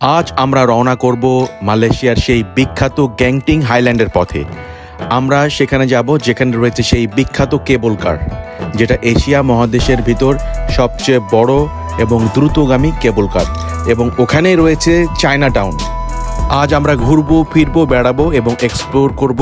আজ আমরা রওনা করব মালয়েশিয়ার সেই বিখ্যাত গ্যাংটিং হাইল্যান্ডের পথে। আমরা সেখানে যাব যেখানে রয়েছে সেই বিখ্যাত কেবল কার, যেটা এশিয়া মহাদেশের ভিতর সবচেয়ে বড় এবং দ্রুতগামী কেবল কার, এবং ওখানেই রয়েছে চায়না টাউন আজ আমরা ঘুরবো, ফিরবো, বেড়াবো এবং এক্সপ্লোর করব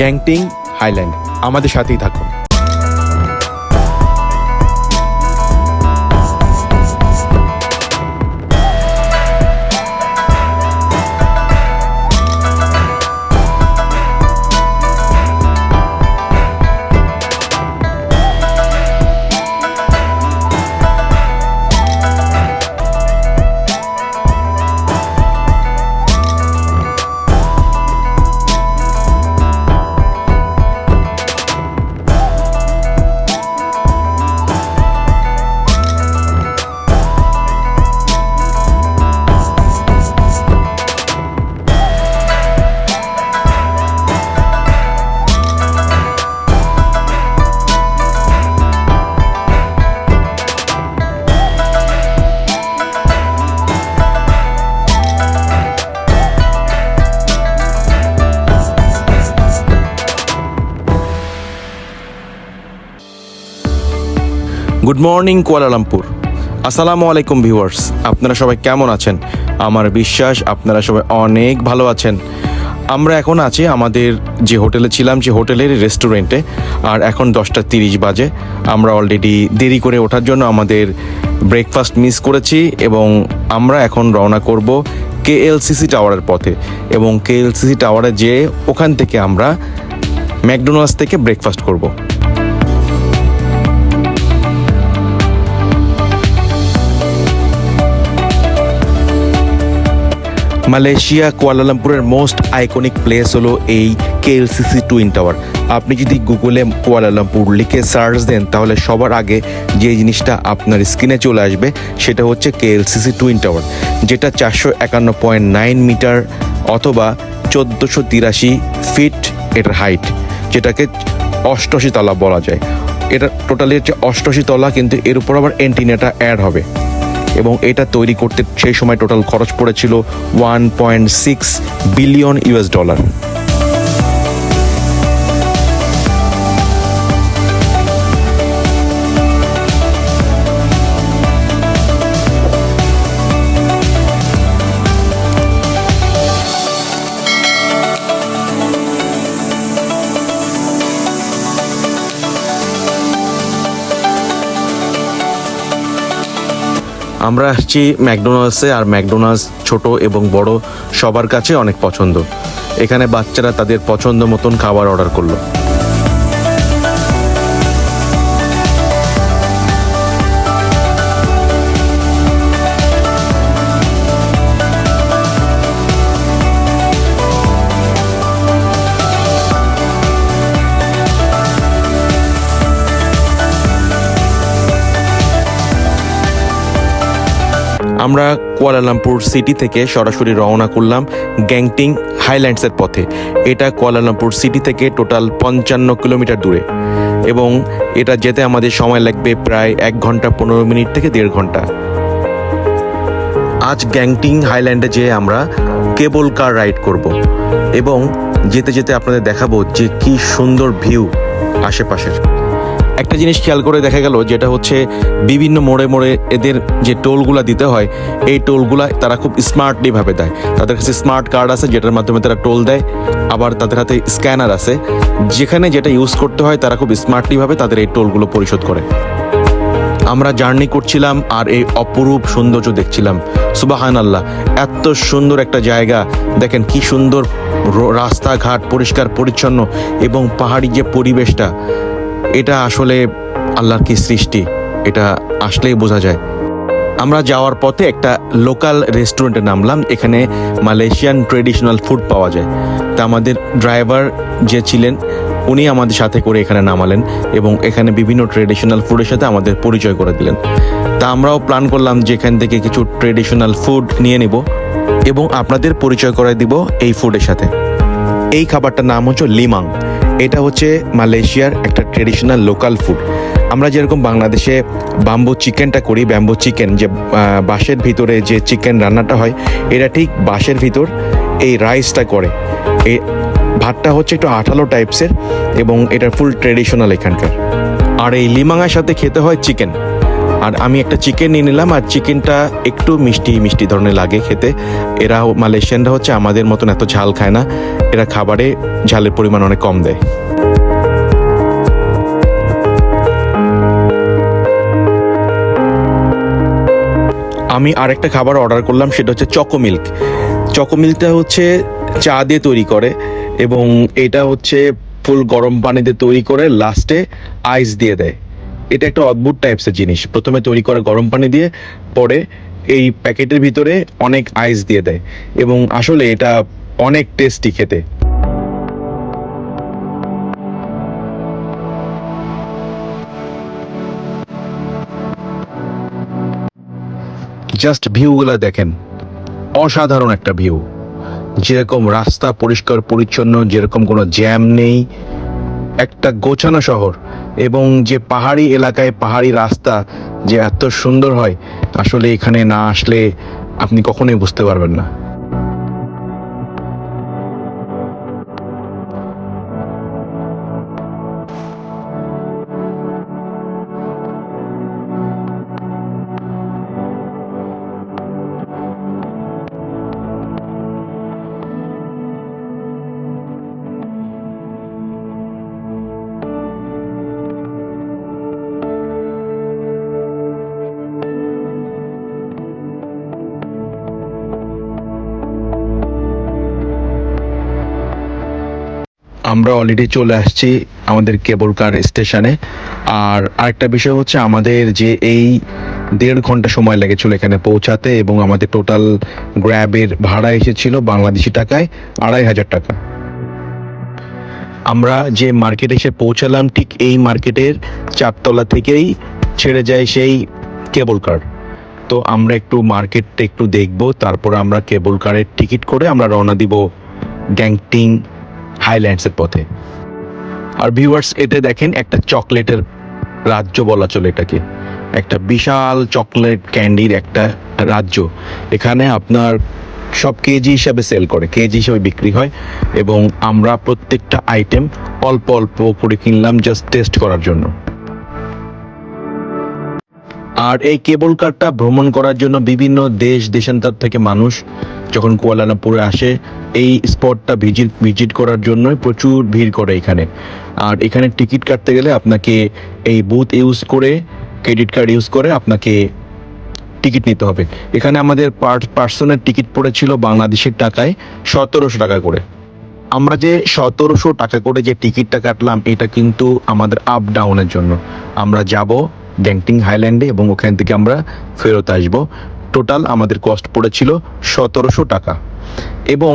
গ্যাংটিং হাইল্যান্ড। আমাদের সাথেই থাকুন। গুড মর্নিং কুয়ালালামপুর আসসালামু আলাইকুম ভিউয়ার্স আপনারা সবাই কেমন আছেন? আমার বিশ্বাস আপনারা সবাই অনেক ভালো আছেন। আমরা এখন আছি আমাদের যে হোটেলে ছিলাম, যে হোটেলের রেস্টুরেন্টে, আর এখন দশটা তিরিশ বাজে। আমরা অলরেডি দেরি করে ওঠার জন্য আমাদের ব্রেকফাস্ট মিস করেছি এবং আমরা এখন রওনা করব কেএলসিসি টাওয়ারের পথে এবং কে কেএলসিসি টাওয়ারে যেয়ে ওখান থেকে আমরা ম্যাকডোনাল্ডস থেকে ব্রেকফাস্ট করব। মালয়েশিয়া কুয়ালালামপুরের মোস্ট আইকনিক প্লেস হলো এই কেএলসিসি টুইন টাওয়ার। আপনি যদি গুগলে কুয়ালালামপুর লিখে সার্চ দেন, তাহলে সবার আগে যে জিনিসটা আপনার স্ক্রিনে চলে আসবে, সেটা হচ্ছে কেএলসিসি টুইন টাওয়ার, যেটা চারশো একান্ন পয়েন্ট নাইন মিটার অথবা চোদ্দোশো তিরাশি ফিট এটার হাইট, যেটাকে অষ্টআশি তলা বলা যায়। এটা টোটালি হচ্ছে অষ্টআশি তলা, কিন্তু এর উপর আবার এন্টিনাটা অ্যাড হবে। এবং এটা তৈরি করতে সেই সময় টোটাল খরচ পড়েছিল one point six billion US dollar আমরা আসছি ম্যাকডোনাল্ডসে আর ম্যাকডোনাল্ডস ছোট এবং বড় সবার কাছে অনেক পছন্দ। এখানে বাচ্চারা তাদের পছন্দ মতন খাবার অর্ডার করল। আমরা কুয়ালালামপুর সিটি থেকে সরাসরি রওনা করলাম গ্যাংটিং হাইল্যান্ডসের পথে। এটা কুয়ালালামপুর সিটি থেকে টোটাল পঞ্চান্ন কিলোমিটার দূরে এবং এটা যেতে আমাদের সময় লাগবে প্রায় এক ঘণ্টা পনেরো মিনিট থেকে দেড় ঘণ্টা। আজ গ্যাংটিং হাইল্যান্ডে যেয়ে আমরা কেবল কার রাইড করব এবং যেতে যেতে আপনাদের দেখাবো যে কি সুন্দর ভিউ আশেপাশের। একটা জিনিস খেয়াল করে দেখা গেল, যেটা হচ্ছে বিভিন্ন মোড়ে মোড়ে এদের যে টোলগুলা দিতে হয়, এই টোলগুলা তারা খুব স্মার্টলি ভাবে দেয়। তাদের কাছে স্মার্ট কার্ড আছে, যেটার মাধ্যমে তারা টোল দেয়। আবার তাদের হাতে স্ক্যানার আছে। যেখানে যেটা ইউজ করতে হয়, তারা খুব স্মার্টলি ভাবে তাদের এই টোলগুলো পরিশোধ করে। আমরা জার্নি করছিলাম আর এই অপরূপ সৌন্দর্য দেখছিলাম। সুবাহান আল্লাহ এত সুন্দর একটা জায়গা। দেখেন কি সুন্দর রাস্তাঘাট পরিষ্কার, পরিচ্ছন্ন এবং পাহাড়ি যে পরিবেশটা। এটা আসলে আল্লাহর কি সৃষ্টি? এটা আসলেই বোঝা যায়। আমরা যাওয়ার পথে একটা লোকাল রেস্টুরেন্টে নামলাম, এখানে মালয়েশিয়ান ট্রেডিশনাল ফুড পাওয়া যায়। তা আমাদের ড্রাইভার যে ছিলেন, উনি আমাদের সাথে করে এখানে নামালেন এবং এখানে বিভিন্ন ট্রেডিশনাল ফুডের সাথে আমাদের পরিচয় করে দিলেন। তা আমরাও প্ল্যান করলাম যে এখান থেকে কিছু ট্রেডিশনাল ফুড নিয়ে নিব এবং আপনাদের পরিচয় করে দিব এই ফুডের সাথে। এই খাবারটার নাম হচ্ছে লিমাং। এটা হচ্ছে মালয়েশিয়ার একটা ট্রেডিশনাল লোকাল ফুড আমরা যেরকম বাংলাদেশে বাম্বু চিকেনটা করি ব্যাম্বু চিকেন যে বাঁশের ভিতরে যে চিকেন রান্নাটা হয়, এটা ঠিক বাঁশের ভিতর এই রাইসটা করে। এই ভাতটা হচ্ছে একটু আঠালো টাইপসের এবং এটা ফুল ট্রেডিশনাল এখানকার। আর এই লিমাঙার সাথে খেতে হয় চিকেন আর আমি একটা চিকেন নিয়ে নিলাম, আর চিকেনটা একটু মিষ্টি মিষ্টি ধরনের লাগে খেতে। এরা মালয়েশিয়ানরা হচ্ছে আমাদের মতন এত ঝাল খায় না। এরা খাবারে ঝালের পরিমাণ অনেক কম দেয়। আমি আরেকটা খাবার অর্ডার করলাম, সেটা হচ্ছে চকো মিল্ক চকো মিল্কটা হচ্ছে চা দিয়ে তৈরি করে এবং এটা হচ্ছে ফুল গরম পানিতে তৈরি করে লাস্টে আইস দিয়ে দেয়। এটা একটা অদ্ভুত টাইপসের জিনিস। প্রথমে তৈরি করে গরম পানি দিয়ে, পরে এই প্যাকেটের ভিতরে অনেক আইস দিয়ে দেয়। এবং আসলে এটা অনেক টেস্টি খেতে। জাস্ট ভিউগুলো দেখেন। অসাধারণ একটা ভিউ যেরকম রাস্তা পরিষ্কার, পরিচ্ছন্ন, যেরকম কোনো জ্যাম নেই। একটা গোছানো শহর। এবং যে পাহাড়ি এলাকায় পাহাড়ি রাস্তা যে এত সুন্দর হয়, আসলে এখানে না আসলে আপনি কখনোই বুঝতে পারবেন না। আমরা অলরেডি চলে আসছি আমাদের কেবল কার স্টেশনে আর আরেকটা বিষয় হচ্ছে আমাদের যে এই দেড় ঘণ্টা সময় লেগেছিল এখানে পৌঁছাতে এবং আমাদের টোটাল গ্র্যাবের ভাড়া এসেছিল বাংলাদেশি টাকায় আড়াই হাজার টাকা। আমরা যে মার্কেটে এসে পৌঁছালাম, ঠিক এই মার্কেটের চারতলা থেকেই ছেড়ে যায় সেই কেবল কার তো আমরা একটু মার্কেটটা একটু দেখব, তারপর আমরা কেবল কারের টিকিট করে আমরা রওনা দিব গ্যাংটিং হাইল্যান্ডসের পথে। আর ভিউয়ার্স, এতে দেখেন একটা চকলেটের রাজ্য বলা চলে এটাকে। একটা বিশাল চকলেট ক্যান্ডির একটা রাজ্য। এখানে আপনার সব কেজি হিসাবে সেল করে, কেজি হিসাবে বিক্রি হয় এবং আমরা প্রত্যেকটা আইটেম অল্প অল্প করে কিনলাম জাস্ট টেস্ট করার জন্য। আর এই কেবল কারটা ভ্রমণ করার জন্য বিভিন্ন দেশ, দেশান্তর থেকে মানুষ যখন কুয়ালালামপুরে আসে, এই স্পটটা ভিজিট ভিজিট করার জন্যই প্রচুর ভিড় করে এখানে। আর এখানে টিকিট কাটতে গেলে আপনাকে এই বুথ ইউজ করে, ক্রেডিট কার্ড ইউজ করে আপনাকে টিকিট নিতে হবে। এখানে আমাদের পার পার্সনের টিকিট পড়েছিল বাংলাদেশের টাকায় সতেরোশো টাকা করে। আমরা যে সতেরোশো টাকা করে যে টিকিটটা কাটলাম, এটা কিন্তু আমাদের আপ ডাউনের জন্য। আমরা যাব গ্যাংটিং হাইল্যান্ডে এবং ওখান থেকে আমরা ফেরত আসব। টোটাল আমাদের কস্ট পড়েছিল সতেরোশো টাকা। এবং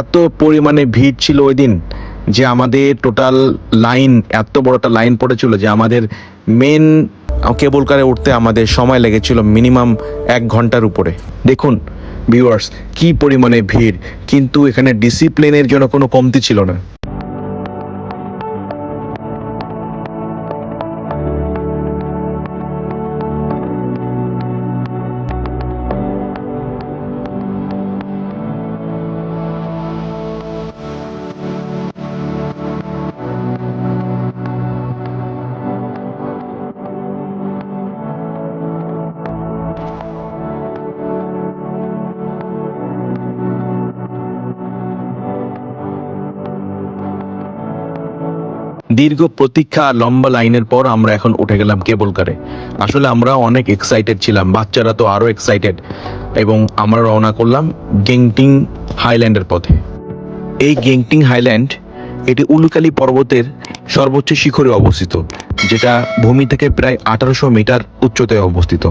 এত পরিমাণে ভিড় ছিল ওই দিন যে আমাদের টোটাল লাইন এত বড় একটা লাইন পড়েছিল যে আমাদের মেন কেবল কারে উঠতে আমাদের সময় লেগেছিল মিনিমাম এক ঘণ্টার উপরে। দেখুন ভিউয়ার্স কি পরিমাণে ভিড়, কিন্তু এখানে ডিসিপ্লিনের জন্য কোনো কমতি ছিল না। দীর্ঘ প্রতীক্ষা আর লম্বা লাইনের পর আমরা এখন উঠে গেলাম কেবল কারে আসলে আমরা অনেক এক্সাইটেড ছিলাম, বাচ্চারা তো আরও এক্সাইটেড এবং আমরা রওনা করলাম গেংটিং হাইল্যান্ডের পথে। এই গেংটিং হাইল্যান্ড, এটি উলুকালি পর্বতের সর্বোচ্চ শিখরে অবস্থিত, যেটা ভূমি থেকে প্রায় আঠারোশো মিটার উচ্চতায় অবস্থিত।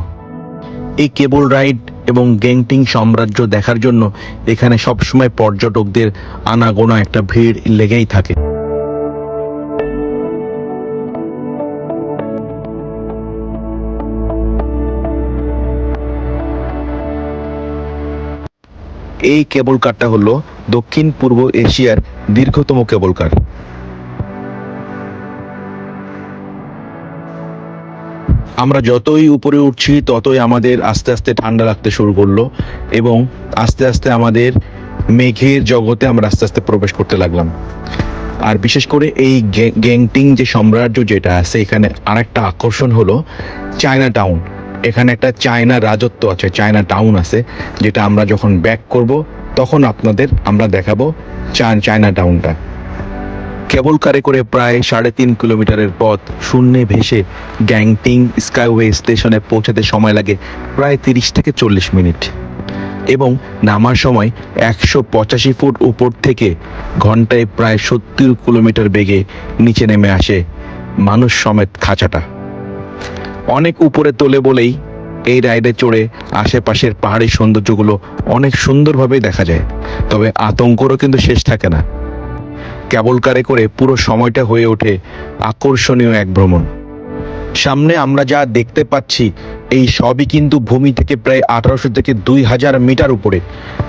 এই কেবল রাইড এবং গেংটিং সাম্রাজ্য দেখার জন্য এখানে সবসময় পর্যটকদের আনাগোনা একটা ভিড় লেগেই থাকে। এই কেবল কারটা হলো দক্ষিণ পূর্ব এশিয়ার দীর্ঘতম কেবল কার। আমরা যতই উপরে উঠছি, ততই আমাদের আস্তে আস্তে ঠান্ডা লাগতে শুরু করল এবং আস্তে আস্তে আমাদের মেঘের জগতে আমরা আস্তে আস্তে প্রবেশ করতে লাগলাম। আর বিশেষ করে এই গ্যাংটিং যে সাম্রাজ্য যেটা আছে, এখানে আরেকটা আকর্ষণ হলো চায়না টাউন। এখানে একটা চায়না রাজত্ব আছে, চায়না টাউন আছে, যেটা আমরা যখন ব্যাক করব, তখন আপনাদের আমরা দেখাবো চায়না টাউনটা কেবল কারে করে প্রায় সাড়ে তিন কিলোমিটারের পথ শূন্যে ভেসে গ্যাংটিং স্কাইওয়ে স্টেশনে পৌঁছাতে সময় লাগে প্রায় তিরিশ থেকে চল্লিশ মিনিট। এবং নামার সময় একশো পঁচাশি ফুট উপর থেকে ঘন্টায় প্রায় সত্তর কিলোমিটার বেগে নিচে নেমে আসে মানুষ সমেত খাঁচাটা। অনেক উপরে তোলে বলেই এই রাইডে চড়ে আশেপাশের পাহাড়ি সৌন্দর্যগুলো অনেক সুন্দরভাবেই দেখা যায়। তবে আতঙ্করও কিন্তু শেষ থাকে না। কেবল কারে করে পুরো সময়টা হয়ে ওঠে আকর্ষণীয় এক ভ্রমণ। সামনে আমরা যা দেখতে পাচ্ছি এই সবই কিন্তু ভূমি থেকে প্রায় আঠারোশো থেকে দুই হাজার মিটার উপরে।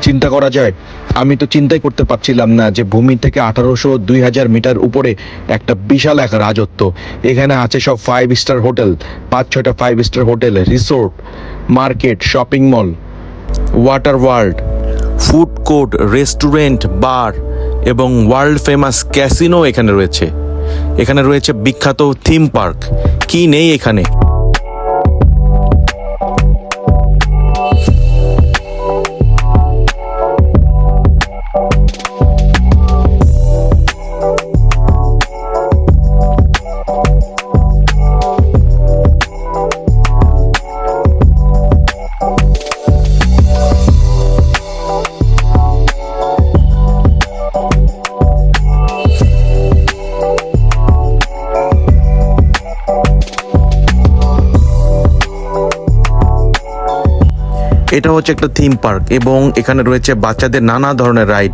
চিন্তা করা যায়, আমি তো চিন্তাই করতে পারছিলাম না যে ভূমি থেকে আঠারোশো দুই হাজার মিটার উপরে একটা বিশাল এক রাজত্ব। এখানে আছে সব ফাইভ স্টার হোটেল, পাঁচ, ছয়টা five star hotel resort market shopping mall water world food court restaurant bar এবং ওয়ার্ল্ড ফেমাস ক্যাসিনো এখানে রয়েছে। এখানে রয়েছে বিখ্যাত থিম পার্ক কি নেই এখানে? এটা হচ্ছে একটা থিম পার্ক এবং এখানে রয়েছে বাচ্চাদের নানা ধরনের রাইড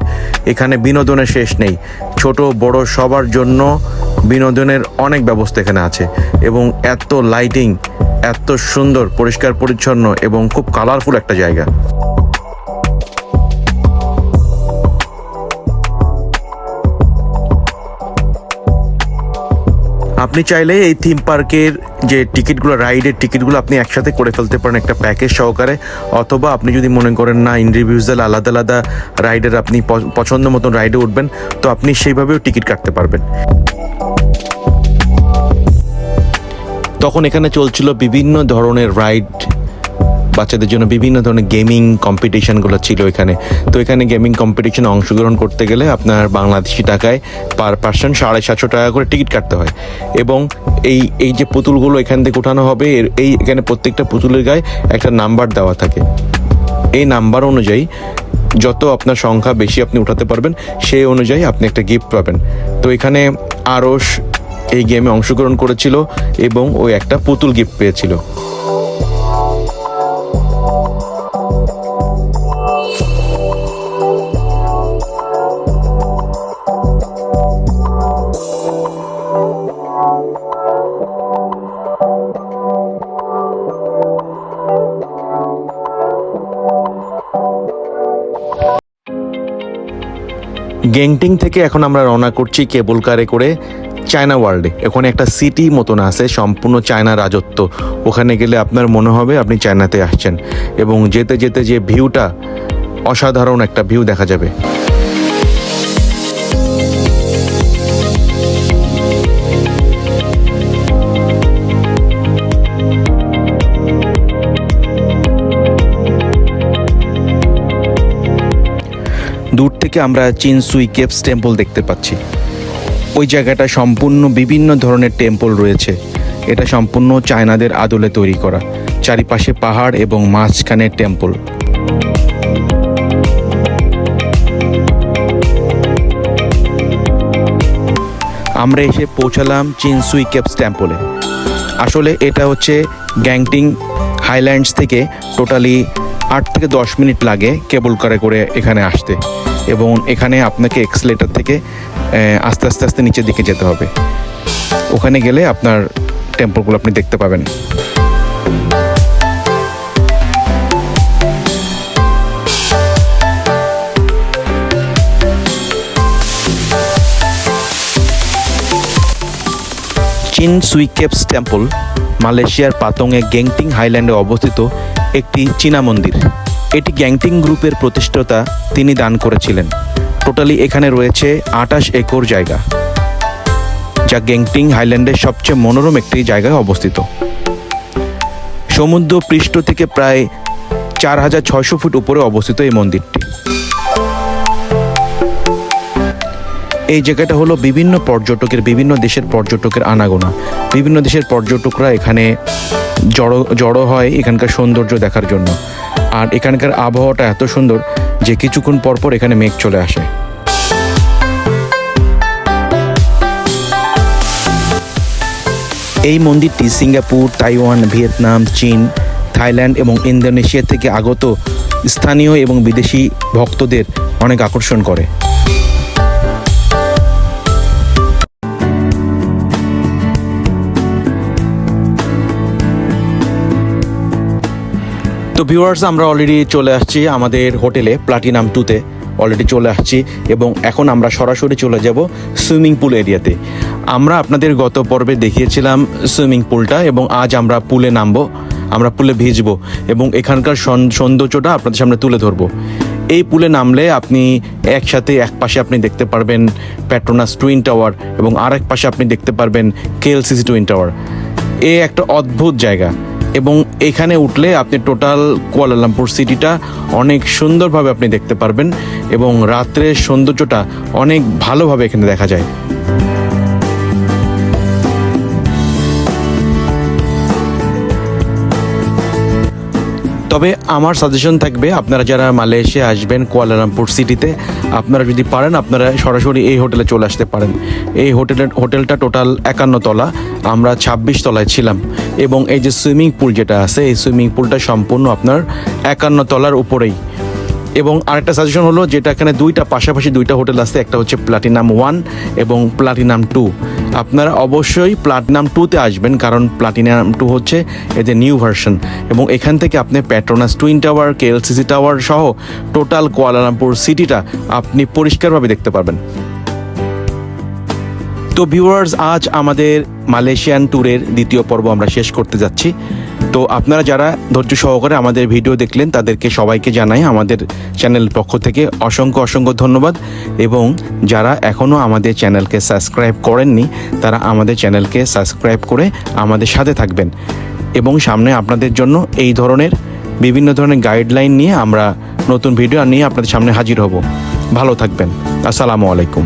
এখানে বিনোদনের শেষ নেই। ছোট, বড় সবার জন্য বিনোদনের অনেক ব্যবস্থা এখানে আছে এবং এত লাইটিং এত সুন্দর, পরিষ্কার, পরিচ্ছন্ন এবং খুব কালারফুল একটা জায়গা। আপনি চাইলে এই থিম পার্কের যে টিকিটগুলো রাইডের টিকিটগুলো আপনি একসাথে করে ফেলতে পারেন একটা প্যাকেজ সহকারে। অথবা আপনি যদি মনে করেন, না ইন্ডিভিজুয়াল আলাদা আলাদা রাইডের আপনি পছন্দ মতন রাইডে উঠবেন, তো আপনি সেইভাবেও টিকিট কাটতে পারবেন। তখন এখানে চলছিল বিভিন্ন ধরনের রাইড বাচ্চাদের জন্য বিভিন্ন ধরনের গেমিং কম্পিটিশনগুলো ছিল এখানে। তো এখানে গেমিং কম্পিটিশনে অংশগ্রহণ করতে গেলে আপনার বাংলাদেশি টাকায় পার পার্সন সাড়ে সাতশো টাকা করে টিকিট কাটতে হয়। এবং এই এই যে পুতুলগুলো এখান থেকে উঠানো হবে, এর- এই এখানে প্রত্যেকটা পুতুলের গায়ে একটা নাম্বার দেওয়া থাকে। এই নাম্বার অনুযায়ী যত আপনার সংখ্যা বেশি আপনি উঠাতে পারবেন, সেই অনুযায়ী আপনি একটা গিফট পাবেন। তো এখানে আরস এই গেমে অংশগ্রহণ করেছিল এবং ওই একটা পুতুল গিফট পেয়েছিল। গ্যাংটিং থেকে এখন আমরা রওনা করছি কেবল কারে করে চায়না ওয়ার্ল্ডে। ওখানে একটা সিটি মতন আছে, সম্পূর্ণ চায়না রাজত্ব। ওখানে গেলে আপনার মনে হবে আপনি চায়নাতে আসছেন। এবং যেতে যেতে যে ভিউটা অসাধারণ একটা ভিউ দেখা যাবে। দূর থেকে আমরা চিনসুই কেপস টেম্পল দেখতে পাচ্ছি। ওই জায়গাটা সম্পূর্ণ বিভিন্ন ধরনের টেম্পল রয়েছে। এটা সম্পূর্ণ চায়নাদের আদলে তৈরি করা। চারিপাশে পাহাড় এবং মাঝখানে টেম্পল। আমরা এসে পৌঁছালাম চিনসুই কেপস টেম্পলে। আসলে এটা হচ্ছে গ্যাংটিং হাইল্যান্ডস থেকে টোটালি আট থেকে দশ মিনিট লাগে কেবল কারে করে এখানে আসতে। এবং এখানে আপনাকে এক্সলেটার থেকে আস্তে আস্তে আস্তে নিচের দিকে যেতে হবে। ওখানে গেলে আপনার টেম্পলগুলো আপনি দেখতে পাবেন। চিন সুইকেপস টেম্পল মালয়েশিয়ার পাতংয়ে গেংটিং হাইল্যান্ডে অবস্থিত একটি চীনা মন্দির। এটি গ্যাংটিং গ্রুপের প্রতিষ্ঠাতা তিনি দান করেছিলেন। টোটালি এখানে রয়েছে আটাশ একর জায়গা, যা গ্যাংটিং হাইল্যান্ডের সবচেয়ে মনোরম একটি জায়গায় অবস্থিত। সমুদ্র পৃষ্ঠ থেকে প্রায় চার হাজার ছয়শো ফুট উপরে অবস্থিত এই মন্দিরটি। এই জায়গাটা হলো বিভিন্ন পর্যটকের, বিভিন্ন দেশের পর্যটকের আনাগোনা। বিভিন্ন দেশের পর্যটকরা এখানে জড়ো জড়ো হয় এখানকার সৌন্দর্য দেখার জন্য। আর এখানকার আবহাওয়াটা এত সুন্দর যে কিছুক্ষণ পর পর এখানে মেঘ চলে আসে। এই মন্দিরটি সিঙ্গাপুর, তাইওয়ান, ভিয়েতনাম, চীন, থাইল্যান্ড এবং ইন্দোনেশিয়া থেকে আগত স্থানীয় এবং বিদেশি ভক্তদের অনেক আকর্ষণ করে। তো ভিউয়ার্স আমরা অলরেডি চলে আসছি আমাদের হোটেলে প্লাটিনাম টুতে অলরেডি চলে আসছি এবং এখন আমরা সরাসরি চলে যাব সুইমিং পুল এরিয়াতে আমরা আপনাদের গত পর্বে দেখিয়েছিলাম সুইমিং পুলটা এবং আজ আমরা পুলে নামবো, আমরা পুলে ভিজবো এবং এখানকার সৌন- সৌন্দর্যটা আপনাদের সামনে তুলে ধরবো। এই পুলে নামলে আপনি একসাথে এক পাশে আপনি দেখতে পারবেন প্যাট্রোনাস টুইন টাওয়ার এবং আরেক পাশে আপনি দেখতে পারবেন কেএলসিসি টুইন টাওয়ার এ একটা অদ্ভুত জায়গা। এবং এখানে উঠলে আপনি টোটাল কুয়ালালামপুর সিটিটা অনেক সুন্দরভাবে আপনি দেখতে পারবেন এবং রাত্রের সৌন্দর্যটা অনেক ভালোভাবে এখানে দেখা যায়। তবে আমার সাজেশন থাকবে, আপনারা যারা মালয়েশিয়া আসবেন, কুয়ালালামপুর সিটিতে আপনারা যদি পারেন, আপনারা সরাসরি এই হোটেলে চলে আসতে পারেন। এই হোটেলের হোটেলটা টোটাল একান্ন তলা, আমরা ছাব্বিশ তলায় ছিলাম। এবং এই যে সুইমিং পুল যেটা আছে, এই সুইমিং পুলটা সম্পূর্ণ আপনার একান্ন তলার উপরেই। এবং আরেকটা সাজেশন হলো, যেটা এখানে দুইটা, পাশাপাশি দুইটা হোটেল আছে, একটা হচ্ছে প্লাটিনাম ওয়ান এবং প্লাটিনাম টু আপনারা অবশ্যই প্লাটিনাম টুতে আসবেন, কারণ প্লাটিনাম টু হচ্ছে এদের নিউ ভার্সন এবং এখান থেকে আপনি Petronas twin tower KLCC tower সহ টোটাল কোয়ালালামপুর সিটিটা আপনি পরিষ্কারভাবে দেখতে পারবেন। তো ভিউয়ার্স আজ আমাদের মালয়েশিয়ান ট্যুরের দ্বিতীয় পর্ব আমরা শেষ করতে যাচ্ছি। তো আপনারা যারা ধৈর্য সহকারে আমাদের ভিডিও দেখলেন, তাদেরকে সবাইকে জানাই আমাদের চ্যানেল পক্ষ থেকে অসংখ্য অসংখ্য ধন্যবাদ। এবং যারা এখনও আমাদের চ্যানেলকে সাবস্ক্রাইব করেননি, তারা আমাদের চ্যানেলকে সাবস্ক্রাইব করে আমাদের সাথে থাকবেন। এবং সামনে আপনাদের জন্য এই ধরনের বিভিন্ন ধরনের গাইডলাইন নিয়ে আমরা নতুন ভিডিও নিয়ে আপনাদের সামনে হাজির হব। ভালো থাকবেন। আসসালামু আলাইকুম।